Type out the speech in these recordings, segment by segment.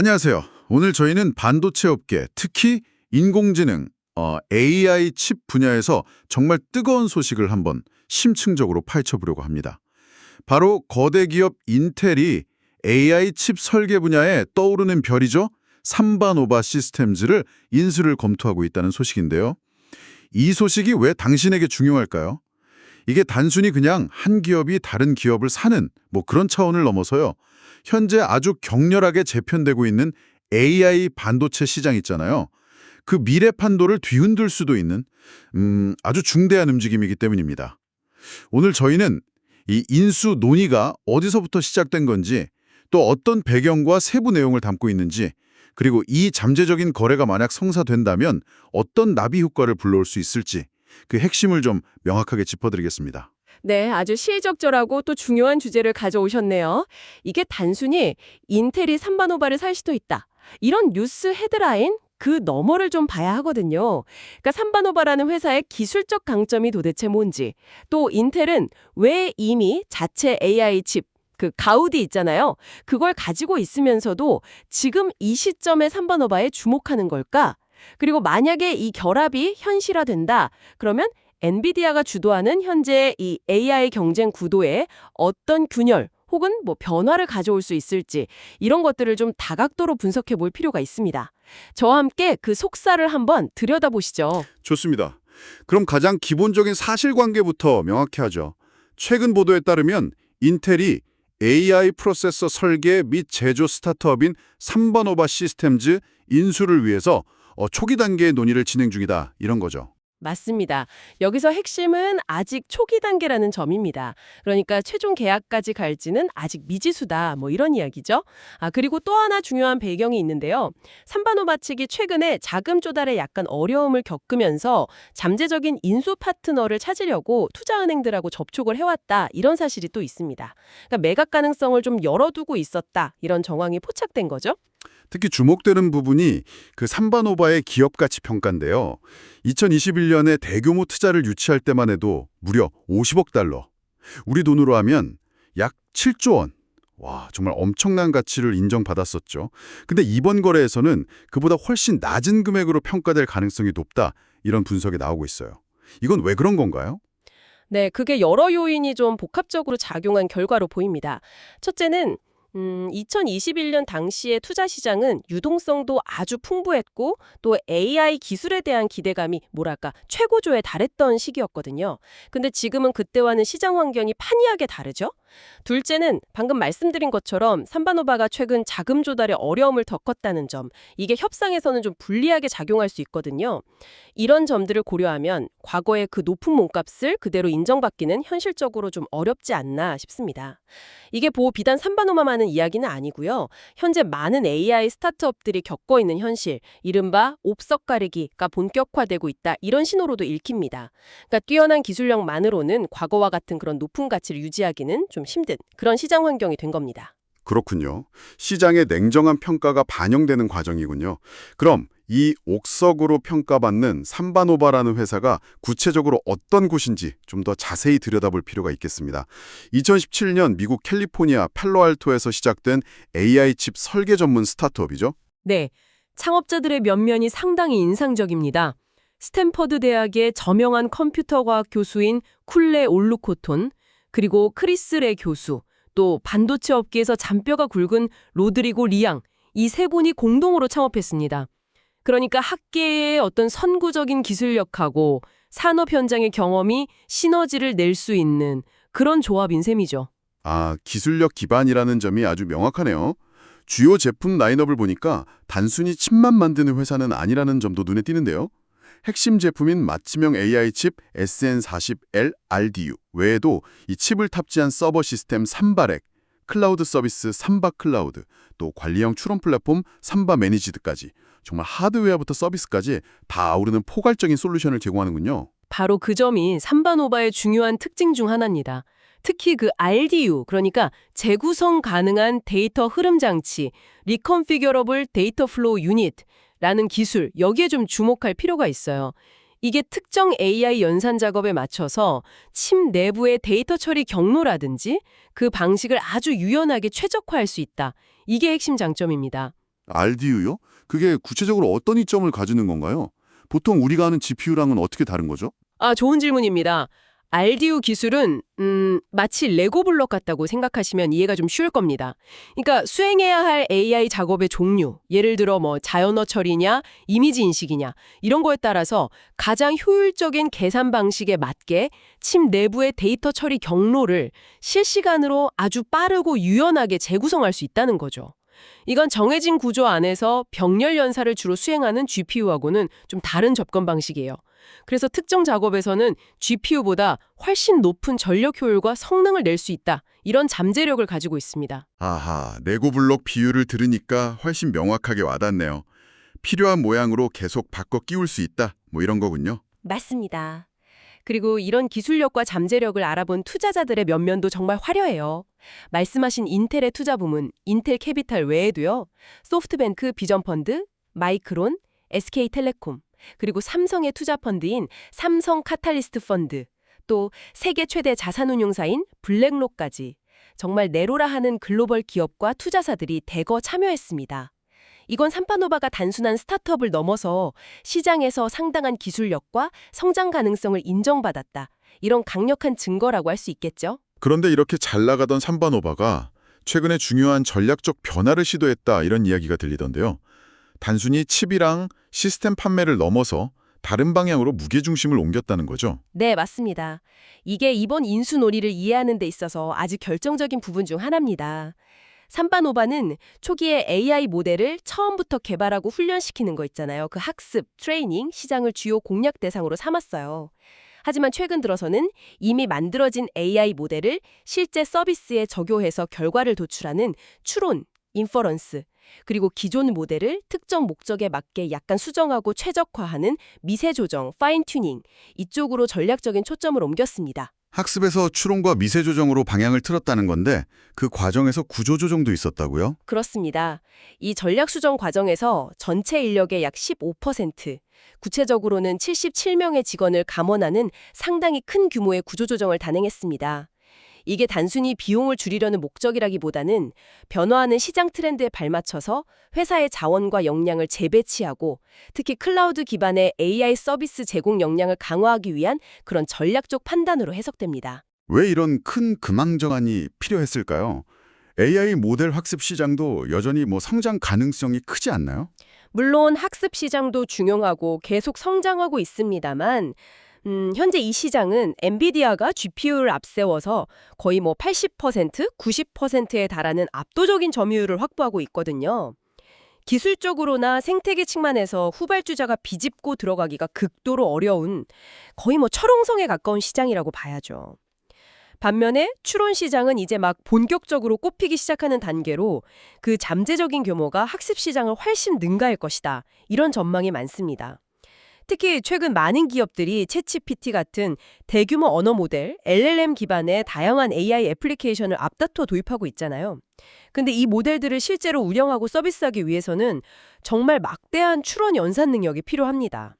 안녕하세요. 오늘 저희는 반도체 업계, 특히 인공지능, 어, AI 칩 분야에서 정말 뜨거운 소식을 한번 심층적으로 파헤쳐보려고 합니다. 바로 거대 기업 인텔이 AI 칩 설계 분야에 떠오르는 별이죠. 삼바노바 시스템즈를 인수를 검토하고 있다는 소식인데요. 이 소식이 왜 당신에게 중요할까요? 이게 단순히 그냥 한 기업이 다른 기업을 사는 뭐 그런 차원을 넘어서요. 현재 아주 격렬하게 재편되고 있는 AI 반도체 시장 있잖아요. 그 미래 판도를 뒤흔들 수도 있는 음, 아주 중대한 움직임이기 때문입니다. 오늘 저희는 이 인수 논의가 어디서부터 시작된 건지 또 어떤 배경과 세부 내용을 담고 있는지 그리고 이 잠재적인 거래가 만약 성사된다면 어떤 나비 효과를 불러올 수 있을지 그 핵심을 좀 명확하게 짚어드리겠습니다. 네, 아주 시의적절하고 또 중요한 주제를 가져오셨네요. 이게 단순히 인텔이 삼바노바를 살 수도 있다. 이런 뉴스 헤드라인 그 너머를 좀 봐야 하거든요. 그러니까 삼바노바라는 회사의 기술적 강점이 도대체 뭔지, 또 인텔은 왜 이미 자체 AI 칩 그 가우디 있잖아요. 그걸 가지고 있으면서도 지금 이 시점에 삼바노바에 주목하는 걸까? 그리고 만약에 이 결합이 현실화된다. 그러면 엔비디아가 주도하는 현재 이 AI 경쟁 구도에 어떤 균열 혹은 뭐 변화를 가져올 수 있을지 이런 것들을 좀 다각도로 분석해 볼 필요가 있습니다. 저와 함께 그 속사를 한번 들여다보시죠. 좋습니다. 그럼 가장 기본적인 사실관계부터 명확히 하죠. 최근 보도에 따르면 인텔이 AI 프로세서 설계 및 제조 스타트업인 삼바노바 시스템즈 인수를 위해서 어, 초기 단계의 논의를 진행 중이다 이런 거죠. 맞습니다. 여기서 핵심은 아직 초기 단계라는 점입니다. 그러니까 최종 계약까지 갈지는 아직 미지수다. 뭐 이런 이야기죠. 아, 그리고 또 하나 중요한 배경이 있는데요. 삼바노바 측이 최근에 자금 조달에 약간 어려움을 겪으면서 잠재적인 인수 파트너를 찾으려고 투자은행들하고 접촉을 해왔다. 이런 사실이 또 있습니다. 그러니까 매각 가능성을 좀 열어두고 있었다. 이런 정황이 포착된 거죠. 특히 주목되는 부분이 그 삼바노바의 기업 가치 평가인데요. 2021년에 대규모 투자를 유치할 때만 해도 무려 50억 달러. 우리 돈으로 하면 약 7조 원. 와, 정말 엄청난 가치를 인정받았었죠. 근데 이번 거래에서는 그보다 훨씬 낮은 금액으로 평가될 가능성이 높다. 이런 분석이 나오고 있어요. 이건 왜 그런 건가요? 네, 그게 여러 요인이 좀 복합적으로 작용한 결과로 보입니다. 첫째는 음, 2021년 당시의 투자 시장은 유동성도 아주 풍부했고 또 AI 기술에 대한 기대감이 뭐랄까 최고조에 달했던 시기였거든요. 근데 지금은 그때와는 시장 환경이 판이하게 다르죠. 둘째는 방금 말씀드린 것처럼 삼바노바가 최근 자금 조달에 어려움을 겪었다는 점, 이게 협상에서는 좀 불리하게 작용할 수 있거든요. 이런 점들을 고려하면 과거의 그 높은 몸값을 그대로 인정받기는 현실적으로 좀 어렵지 않나 싶습니다. 이게 보호 비단 삼바노마만은 이야기는 아니고요. 현재 많은 AI 스타트업들이 겪고 있는 현실, 이른바 옵석 가리기가 본격화되고 있다. 이런 신호로도 읽힙니다. 그러니까 뛰어난 기술력만으로는 과거와 같은 그런 높은 가치를 유지하기는 좀 힘든 그런 시장 환경이 된 겁니다. 그렇군요. 시장의 냉정한 평가가 반영되는 과정이군요. 그럼 이 옥석으로 평가받는 삼바노바라는 회사가 구체적으로 어떤 곳인지 좀 더 자세히 들여다볼 필요가 있겠습니다. 2017년 미국 캘리포니아 팔로알토에서 시작된 AI 칩 설계 전문 스타트업이죠. 네, 창업자들의 면면이 상당히 인상적입니다. 스탠퍼드 대학의 저명한 컴퓨터 과학 교수인 쿨레 올루코톤, 그리고 크리스 레 교수, 또 반도체 업계에서 잔뼈가 굵은 로드리고 리앙, 이 세 분이 공동으로 창업했습니다. 그러니까 학계의 어떤 선구적인 기술력하고 산업 현장의 경험이 시너지를 낼 수 있는 그런 조합인 셈이죠. 아, 기술력 기반이라는 점이 아주 명확하네요. 주요 제품 라인업을 보니까 단순히 칩만 만드는 회사는 아니라는 점도 눈에 띄는데요. 핵심 제품인 맞춤형 AI 칩 SN40L RDU 외에도 이 칩을 탑재한 서버 시스템 삼바렉, 클라우드 서비스 삼바 클라우드, 또 관리형 추론 플랫폼 삼바 매니지드까지 정말 하드웨어부터 서비스까지 다 아우르는 포괄적인 솔루션을 제공하는군요. 바로 그 점이 삼바노바의 중요한 특징 중 하나입니다. 특히 그 RDU, 그러니까 재구성 가능한 데이터 흐름 장치, 리컨피겨러블 데이터 플로우 유닛 라는 기술, 여기에 좀 주목할 필요가 있어요. 이게 특정 AI 연산 작업에 맞춰서 칩 내부의 데이터 처리 경로라든지 그 방식을 아주 유연하게 최적화할 수 있다. 이게 핵심 장점입니다. RDU요? 그게 구체적으로 어떤 이점을 가지는 건가요? 보통 우리가 아는 GPU랑은 어떻게 다른 거죠? 아, 좋은 질문입니다. RDU 기술은 음, 마치 레고 블록 같다고 생각하시면 이해가 좀 쉬울 겁니다. 그러니까 수행해야 할 AI 작업의 종류, 예를 들어 뭐 자연어 처리냐, 이미지 인식이냐 이런 거에 따라서 가장 효율적인 계산 방식에 맞게 칩 내부의 데이터 처리 경로를 실시간으로 아주 빠르고 유연하게 재구성할 수 있다는 거죠. 이건 정해진 구조 안에서 병렬 연사를 주로 수행하는 GPU하고는 좀 다른 접근 방식이에요. 그래서 특정 작업에서는 GPU보다 훨씬 높은 전력 효율과 성능을 낼 수 있다. 이런 잠재력을 가지고 있습니다. 아하, 레고 블록 비율을 들으니까 훨씬 명확하게 와닿네요. 필요한 모양으로 계속 바꿔 끼울 수 있다. 뭐 이런 거군요. 맞습니다. 그리고 이런 기술력과 잠재력을 알아본 투자자들의 면면도 정말 화려해요. 말씀하신 인텔의 투자 부문, 인텔 캐피탈 외에도요. 소프트뱅크 비전펀드, 마이크론, SK텔레콤, 그리고 삼성의 투자 펀드인 삼성 카탈리스트 펀드, 또 세계 최대 자산운용사인 블랙록까지 정말 내로라 하는 글로벌 기업과 투자사들이 대거 참여했습니다. 이건 삼파노바가 단순한 스타트업을 넘어서 시장에서 상당한 기술력과 성장 가능성을 인정받았다. 이런 강력한 증거라고 할 수 있겠죠. 그런데 이렇게 잘 나가던 삼바노바가 최근에 중요한 전략적 변화를 시도했다 이런 이야기가 들리던데요. 단순히 칩이랑 시스템 판매를 넘어서 다른 방향으로 무게중심을 옮겼다는 거죠. 네, 맞습니다. 이게 이번 인수 논의를 이해하는 데 있어서 아주 결정적인 부분 중 하나입니다. 삼바노바는 초기에 AI 모델을 처음부터 개발하고 훈련시키는 거 있잖아요. 그 학습, 트레이닝, 시장을 주요 공략 대상으로 삼았어요. 하지만 최근 들어서는 이미 만들어진 AI 모델을 실제 서비스에 적용해서 결과를 도출하는 추론, 인퍼런스, 그리고 기존 모델을 특정 목적에 맞게 약간 수정하고 최적화하는 미세 조정, 파인 튜닝 이쪽으로 전략적인 초점을 옮겼습니다. 학습에서 추론과 미세 조정으로 방향을 틀었다는 건데 그 과정에서 구조 조정도 있었다고요? 그렇습니다. 이 전략 수정 과정에서 전체 인력의 약 15%, 구체적으로는 77명의 직원을 감원하는 상당히 큰 규모의 구조 조정을 단행했습니다. 이게 단순히 비용을 줄이려는 목적이라기보다는 변화하는 시장 트렌드에 발맞춰서 회사의 자원과 역량을 재배치하고 특히 클라우드 기반의 AI 서비스 제공 역량을 강화하기 위한 그런 전략적 판단으로 해석됩니다. 왜 이런 큰 금왕정안이 필요했을까요? AI 모델 학습 시장도 여전히 뭐 성장 가능성이 크지 않나요? 물론 학습 시장도 중요하고 계속 성장하고 있습니다만 음, 현재 이 시장은 엔비디아가 GPU를 앞세워서 거의 뭐 80%, 90%에 달하는 압도적인 점유율을 확보하고 있거든요. 기술적으로나 생태계 측면에서 후발주자가 비집고 들어가기가 극도로 어려운 거의 뭐 철옹성에 가까운 시장이라고 봐야죠. 반면에 추론 시장은 이제 막 본격적으로 꼽히기 시작하는 단계로 그 잠재적인 규모가 학습 시장을 훨씬 능가할 것이다. 이런 전망이 많습니다. 특히 최근 많은 기업들이 챗GPT 같은 대규모 언어 모델, LLM 기반의 다양한 AI 애플리케이션을 앞다퉈 도입하고 있잖아요. 근데 이 모델들을 실제로 운영하고 서비스하기 위해서는 정말 막대한 추론 연산 능력이 필요합니다.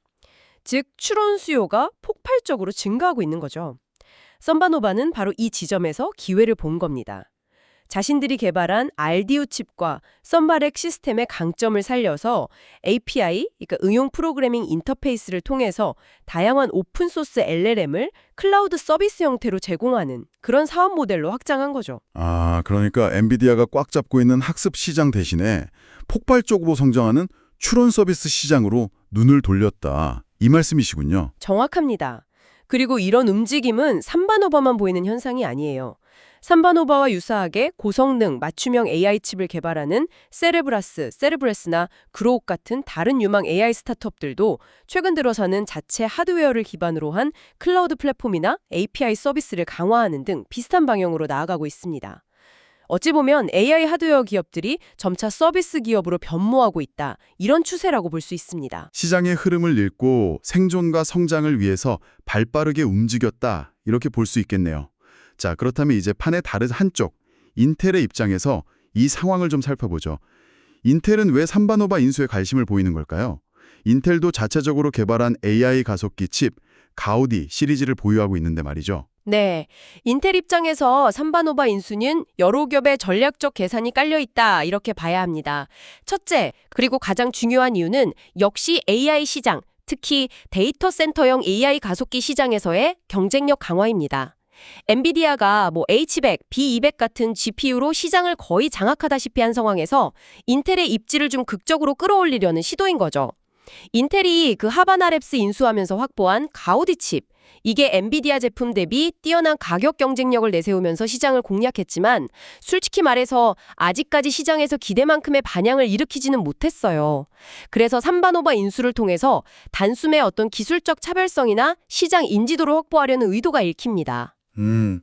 즉, 추론 수요가 폭발적으로 증가하고 있는 거죠. 썬바노바는 바로 이 지점에서 기회를 본 겁니다. 자신들이 개발한 RDU 칩과 썬바렉 시스템의 강점을 살려서 API, 그러니까 응용 프로그래밍 인터페이스를 통해서 다양한 오픈소스 LLM을 클라우드 서비스 형태로 제공하는 그런 사업 모델로 확장한 거죠. 아, 그러니까 엔비디아가 꽉 잡고 있는 학습 시장 대신에 폭발적으로 성장하는 추론 서비스 시장으로 눈을 돌렸다. 이 말씀이시군요. 정확합니다. 그리고 이런 움직임은 삼바노바만 보이는 현상이 아니에요. 삼바노바와 유사하게 고성능 맞춤형 AI 칩을 개발하는 세레브라스, 세레브레스나 그로욱 같은 다른 유망 AI 스타트업들도 최근 들어서는 자체 하드웨어를 기반으로 한 클라우드 플랫폼이나 API 서비스를 강화하는 등 비슷한 방향으로 나아가고 있습니다. 어찌 보면 AI 하드웨어 기업들이 점차 서비스 기업으로 변모하고 있다. 이런 추세라고 볼 수 있습니다. 시장의 흐름을 읽고 생존과 성장을 위해서 발빠르게 움직였다. 이렇게 볼 수 있겠네요. 자, 그렇다면 이제 판의 다른 한쪽, 인텔의 입장에서 이 상황을 좀 살펴보죠. 인텔은 왜 삼바노바 인수에 관심을 보이는 걸까요? 인텔도 자체적으로 개발한 AI 가속기 칩 가우디 시리즈를 보유하고 있는데 말이죠. 네. 인텔 입장에서 삼바노바 인수는 여러 겹의 전략적 계산이 깔려 있다. 이렇게 봐야 합니다. 첫째, 그리고 가장 중요한 이유는 역시 AI 시장, 특히 데이터 센터형 AI 가속기 시장에서의 경쟁력 강화입니다. 엔비디아가 뭐 H100, B200 같은 GPU로 시장을 거의 장악하다시피 한 상황에서 인텔의 입지를 좀 극적으로 끌어올리려는 시도인 거죠. 인텔이 그 하바나랩스 인수하면서 확보한 가우디 칩, 이게 엔비디아 제품 대비 뛰어난 가격 경쟁력을 내세우면서 시장을 공략했지만 솔직히 말해서 아직까지 시장에서 기대만큼의 반향을 일으키지는 못했어요. 그래서 삼바노바 인수를 통해서 단숨에 어떤 기술적 차별성이나 시장 인지도를 확보하려는 의도가 읽힙니다. 음,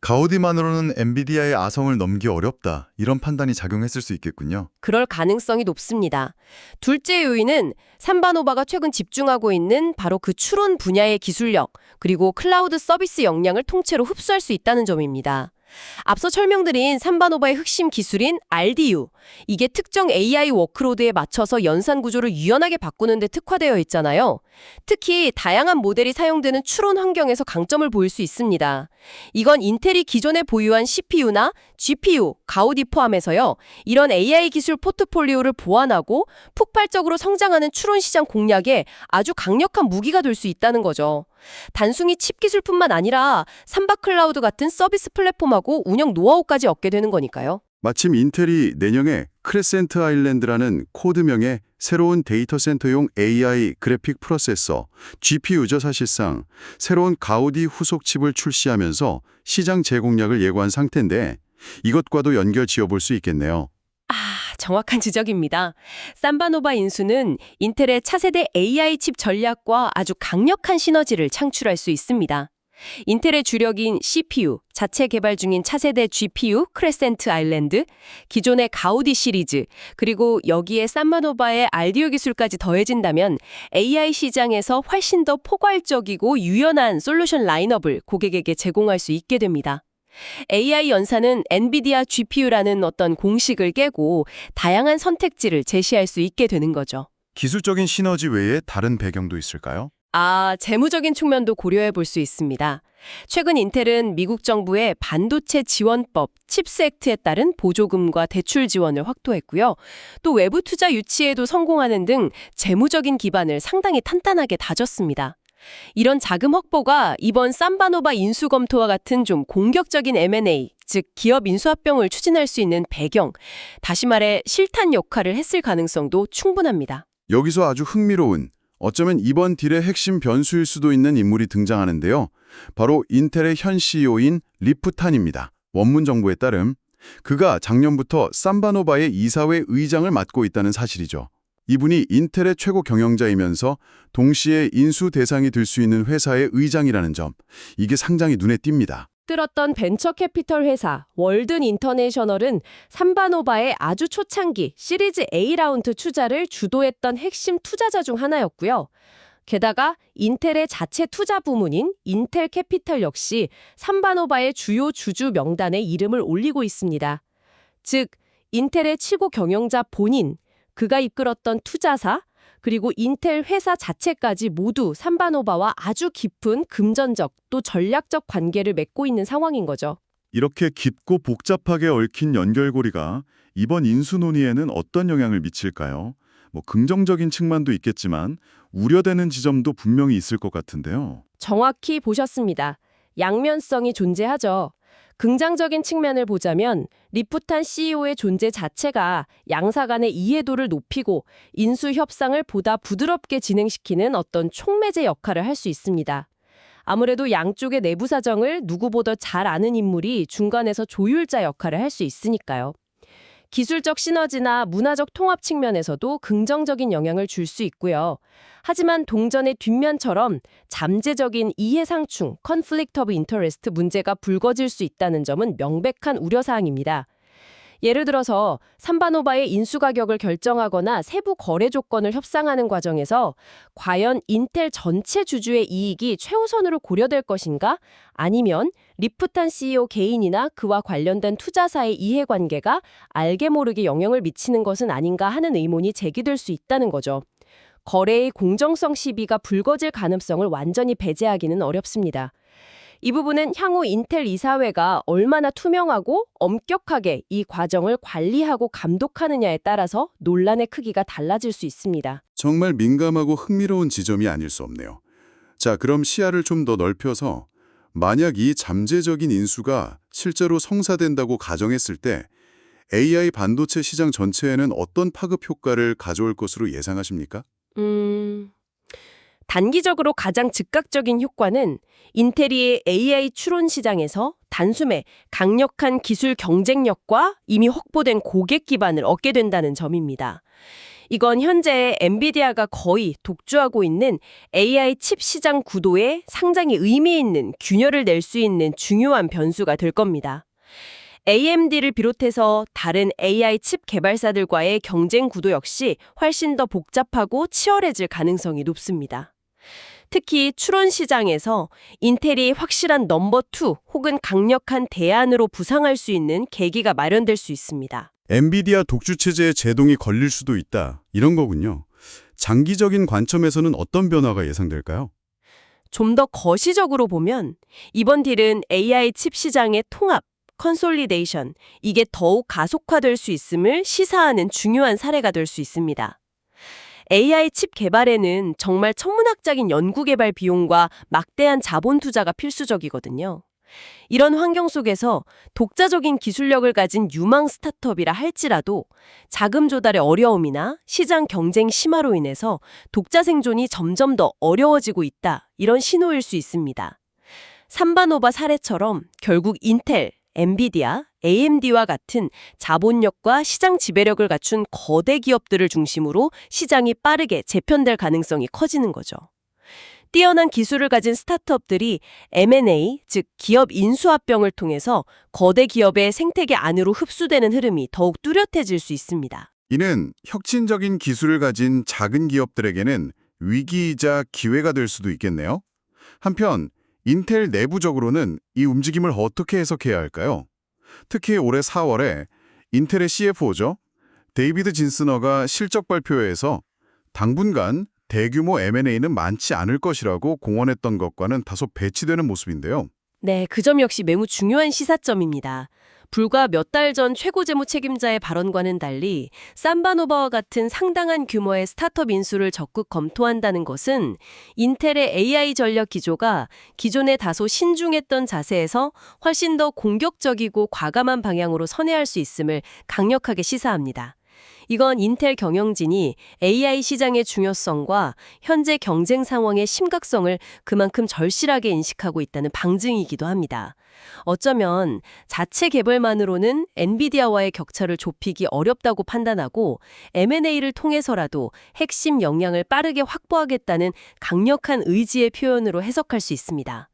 가우디만으로는 엔비디아의 아성을 넘기 어렵다. 이런 판단이 작용했을 수 있겠군요. 그럴 가능성이 높습니다. 둘째 요인은 삼바노바가 최근 집중하고 있는 바로 그 추론 분야의 기술력, 그리고 클라우드 서비스 역량을 통째로 흡수할 수 있다는 점입니다. 앞서 설명드린 삼바노바의 핵심 기술인 RDU. 이게 특정 AI 워크로드에 맞춰서 연산 구조를 유연하게 바꾸는 데 특화되어 있잖아요. 특히 다양한 모델이 사용되는 추론 환경에서 강점을 보일 수 있습니다. 이건 인텔이 기존에 보유한 CPU나 GPU, 가우디 포함해서요. 이런 AI 기술 포트폴리오를 보완하고 폭발적으로 성장하는 추론 시장 공략에 아주 강력한 무기가 될 수 있다는 거죠. 단순히 칩 기술뿐만 아니라 삼바 클라우드 같은 서비스 플랫폼하고 운영 노하우까지 얻게 되는 거니까요. 마침 인텔이 내년에 크레센트 아일랜드라는 코드명의 새로운 데이터 센터용 AI 그래픽 프로세서, GPU죠 사실상, 새로운 가우디 후속 칩을 출시하면서 시장 재공략을 예고한 상태인데 이것과도 연결 지어볼 수 있겠네요. 아, 정확한 지적입니다. 삼바노바 인수는 인텔의 차세대 AI 칩 전략과 아주 강력한 시너지를 창출할 수 있습니다. 인텔의 주력인 CPU, 자체 개발 중인 차세대 GPU 크레센트 아일랜드, 기존의 가우디 시리즈, 그리고 여기에 삼바노바의 알디오 기술까지 더해진다면 AI 시장에서 훨씬 더 포괄적이고 유연한 솔루션 라인업을 고객에게 제공할 수 있게 됩니다. AI 연산은 엔비디아 GPU라는 어떤 공식을 깨고 다양한 선택지를 제시할 수 있게 되는 거죠. 기술적인 시너지 외에 다른 배경도 있을까요? 아, 재무적인 측면도 고려해 볼 수 있습니다. 최근 인텔은 미국 정부의 반도체 지원법 칩스 액트에 따른 보조금과 대출 지원을 확도했고요. 또 외부 투자 유치에도 성공하는 등 재무적인 기반을 상당히 탄탄하게 다졌습니다. 이런 자금 확보가 이번 삼바노바 인수 검토와 같은 좀 공격적인 M&A, 즉 기업 인수합병을 추진할 수 있는 배경, 다시 말해 실탄 역할을 했을 가능성도 충분합니다. 여기서 아주 흥미로운 어쩌면 이번 딜의 핵심 변수일 수도 있는 인물이 등장하는데요. 바로 인텔의 현 CEO인 리프탄입니다. 원문 정보에 따름 그가 작년부터 삼바노바의 이사회 의장을 맡고 있다는 사실이죠. 이분이 인텔의 최고 경영자이면서 동시에 인수 대상이 될 수 있는 회사의 의장이라는 점, 이게 상당히 눈에 띕니다. 들었던 벤처 캐피털 회사 월든 인터내셔널은 삼바노바의 아주 초창기 시리즈 A 라운드 투자를 주도했던 핵심 투자자 중 하나였고요. 게다가 인텔의 자체 투자 부문인 인텔 캐피털 역시 삼바노바의 주요 주주 명단에 이름을 올리고 있습니다. 즉, 인텔의 최고 경영자 본인, 그가 이끌었던 투자사, 그리고 인텔 회사 자체까지 모두 삼바노바와 아주 깊은 금전적 또 전략적 관계를 맺고 있는 상황인 거죠. 이렇게 깊고 복잡하게 얽힌 연결고리가 이번 인수 논의에는 어떤 영향을 미칠까요? 뭐 긍정적인 측면도 있겠지만 우려되는 지점도 분명히 있을 것 같은데요. 정확히 보셨습니다. 양면성이 존재하죠. 긍정적인 측면을 보자면 리프탄 CEO의 존재 자체가 양사 간의 이해도를 높이고 인수 협상을 보다 부드럽게 진행시키는 어떤 촉매제 역할을 할 수 있습니다. 아무래도 양쪽의 내부 사정을 누구보다 잘 아는 인물이 중간에서 조율자 역할을 할 수 있으니까요. 기술적 시너지나 문화적 통합 측면에서도 긍정적인 영향을 줄 수 있고요. 하지만 동전의 뒷면처럼 잠재적인 이해상충, conflict of interest 문제가 불거질 수 있다는 점은 명백한 우려사항입니다. 예를 들어서 삼바노바의 인수 가격을 결정하거나 세부 거래 조건을 협상하는 과정에서 과연 인텔 전체 주주의 이익이 최우선으로 고려될 것인가? 아니면 리프탄 CEO 개인이나 그와 관련된 투자사의 이해관계가 알게 모르게 영향을 미치는 것은 아닌가 하는 의문이 제기될 수 있다는 거죠. 거래의 공정성 시비가 불거질 가능성을 완전히 배제하기는 어렵습니다. 이 부분은 향후 인텔 이사회가 얼마나 투명하고 엄격하게 이 과정을 관리하고 감독하느냐에 따라서 논란의 크기가 달라질 수 있습니다. 정말 민감하고 흥미로운 지점이 아닐 수 없네요. 자, 그럼 시야를 좀 더 넓혀서 만약 이 잠재적인 인수가 실제로 성사된다고 가정했을 때 AI 반도체 시장 전체에는 어떤 파급 효과를 가져올 것으로 예상하십니까? 음... 단기적으로 가장 즉각적인 효과는 인텔이 AI 추론 시장에서 단숨에 강력한 기술 경쟁력과 이미 확보된 고객 기반을 얻게 된다는 점입니다. 이건 현재 엔비디아가 거의 독주하고 있는 AI 칩 시장 구도에 상당히 의미 있는 균열을 낼 수 있는 중요한 변수가 될 겁니다. AMD를 비롯해서 다른 AI 칩 개발사들과의 경쟁 구도 역시 훨씬 더 복잡하고 치열해질 가능성이 높습니다. 특히 추론 시장에서 인텔이 확실한 넘버 2 혹은 강력한 대안으로 부상할 수 있는 계기가 마련될 수 있습니다. 엔비디아 독주 체제에 제동이 걸릴 수도 있다. 이런 거군요. 장기적인 관점에서는 어떤 변화가 예상될까요? 좀 더 거시적으로 보면 이번 딜은 AI 칩 시장의 통합, 컨솔리데이션, 이게 더욱 가속화될 수 있음을 시사하는 중요한 사례가 될 수 있습니다. AI 칩 개발에는 정말 천문학적인 연구 개발 비용과 막대한 자본 투자가 필수적이거든요. 이런 환경 속에서 독자적인 기술력을 가진 유망 스타트업이라 할지라도 자금 조달의 어려움이나 시장 경쟁 심화로 인해서 독자 생존이 점점 더 어려워지고 있다. 이런 신호일 수 있습니다. 삼바노바 사례처럼 결국 인텔, 엔비디아, AMD와 같은 자본력과 시장 지배력을 갖춘 거대 기업들을 중심으로 시장이 빠르게 재편될 가능성이 커지는 거죠. 뛰어난 기술을 가진 스타트업들이 M&A, 즉 기업 인수합병을 통해서 거대 기업의 생태계 안으로 흡수되는 흐름이 더욱 뚜렷해질 수 있습니다. 이는 혁신적인 기술을 가진 작은 기업들에게는 위기이자 기회가 될 수도 있겠네요. 한편 인텔 내부적으로는 이 움직임을 어떻게 해석해야 할까요? 특히 올해 4월에 인텔의 CFO죠. 데이비드 진스너가 실적 발표회에서 당분간 대규모 M&A는 많지 않을 것이라고 공언했던 것과는 다소 배치되는 모습인데요. 네, 그 점 역시 매우 중요한 시사점입니다. 불과 몇 달 전 최고 재무 책임자의 발언과는 달리 삼바노바와 같은 상당한 규모의 스타트업 인수를 적극 검토한다는 것은 인텔의 AI 전략 기조가 기존에 다소 신중했던 자세에서 훨씬 더 공격적이고 과감한 방향으로 선회할 수 있음을 강력하게 시사합니다. 이건 인텔 경영진이 AI 시장의 중요성과 현재 경쟁 상황의 심각성을 그만큼 절실하게 인식하고 있다는 방증이기도 합니다. 어쩌면 자체 개발만으로는 엔비디아와의 격차를 좁히기 어렵다고 판단하고 M&A를 통해서라도 핵심 역량을 빠르게 확보하겠다는 강력한 의지의 표현으로 해석할 수 있습니다.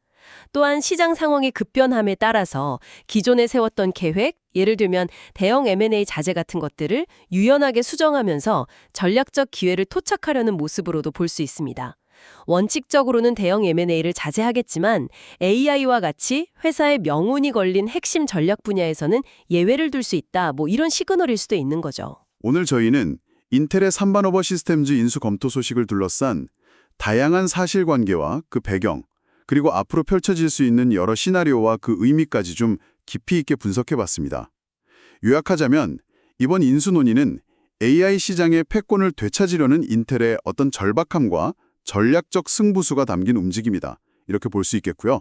또한 시장 상황의 급변함에 따라서 기존에 세웠던 계획, 예를 들면 대형 M&A 자재 같은 것들을 유연하게 수정하면서 전략적 기회를 토착하려는 모습으로도 볼 수 있습니다. 원칙적으로는 대형 M&A를 자제하겠지만 AI와 같이 회사의 명운이 걸린 핵심 전략 분야에서는 예외를 둘 수 있다. 뭐 이런 시그널일 수도 있는 거죠. 오늘 저희는 인텔의 삼바노버 시스템즈 인수 검토 소식을 둘러싼 다양한 사실관계와 그 배경, 그리고 앞으로 펼쳐질 수 있는 여러 시나리오와 그 의미까지 좀 깊이 있게 분석해봤습니다. 요약하자면 이번 인수 논의는 AI 시장의 패권을 되찾으려는 인텔의 어떤 절박함과 전략적 승부수가 담긴 움직임이다. 이렇게 볼 수 있겠고요.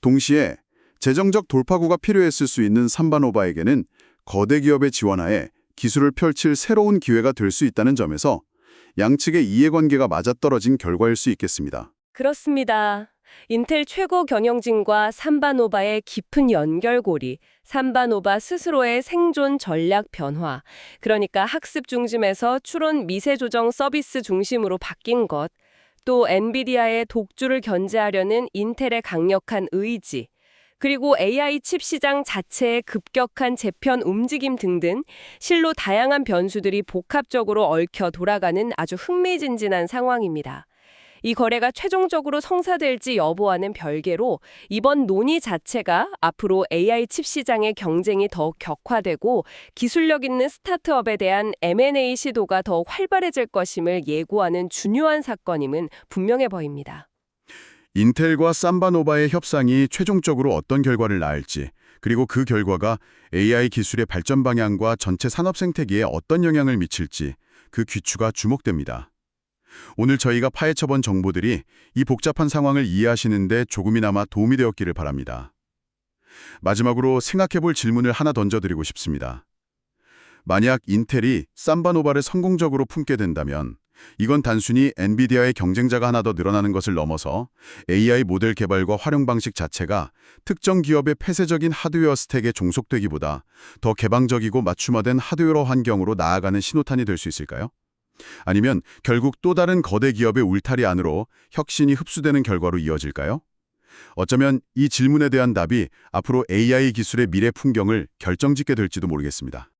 동시에 재정적 돌파구가 필요했을 수 있는 삼바노바에게는 거대 기업의 지원하에 기술을 펼칠 새로운 기회가 될 수 있다는 점에서 양측의 이해관계가 맞아떨어진 결과일 수 있겠습니다. 그렇습니다. 인텔 최고 경영진과 삼바노바의 깊은 연결고리, 삼바노바 스스로의 생존 전략 변화, 그러니까 학습 중심에서 추론 미세 조정 서비스 중심으로 바뀐 것, 또 엔비디아의 독주를 견제하려는 인텔의 강력한 의지, 그리고 AI 칩 시장 자체의 급격한 재편 움직임 등등 실로 다양한 변수들이 복합적으로 얽혀 돌아가는 아주 흥미진진한 상황입니다. 이 거래가 최종적으로 성사될지 여부와는 별개로 이번 논의 자체가 앞으로 AI 칩 시장의 경쟁이 더욱 격화되고 기술력 있는 스타트업에 대한 M&A 시도가 더욱 활발해질 것임을 예고하는 중요한 사건임은 분명해 보입니다. 인텔과 삼바노바의 협상이 최종적으로 어떤 결과를 낳을지, 그리고 그 결과가 AI 기술의 발전 방향과 전체 산업 생태계에 어떤 영향을 미칠지 그 귀추가 주목됩니다. 오늘 저희가 파헤쳐본 정보들이 이 복잡한 상황을 이해하시는데 조금이나마 도움이 되었기를 바랍니다. 마지막으로 생각해볼 질문을 하나 던져드리고 싶습니다. 만약 인텔이 삼바노바를 성공적으로 품게 된다면 이건 단순히 엔비디아의 경쟁자가 하나 더 늘어나는 것을 넘어서 AI 모델 개발과 활용 방식 자체가 특정 기업의 폐쇄적인 하드웨어 스택에 종속되기보다 더 개방적이고 맞춤화된 하드웨어 환경으로 나아가는 신호탄이 될 수 있을까요? 아니면 결국 또 다른 거대 기업의 울타리 안으로 혁신이 흡수되는 결과로 이어질까요? 어쩌면 이 질문에 대한 답이 앞으로 AI 기술의 미래 풍경을 결정짓게 될지도 모르겠습니다.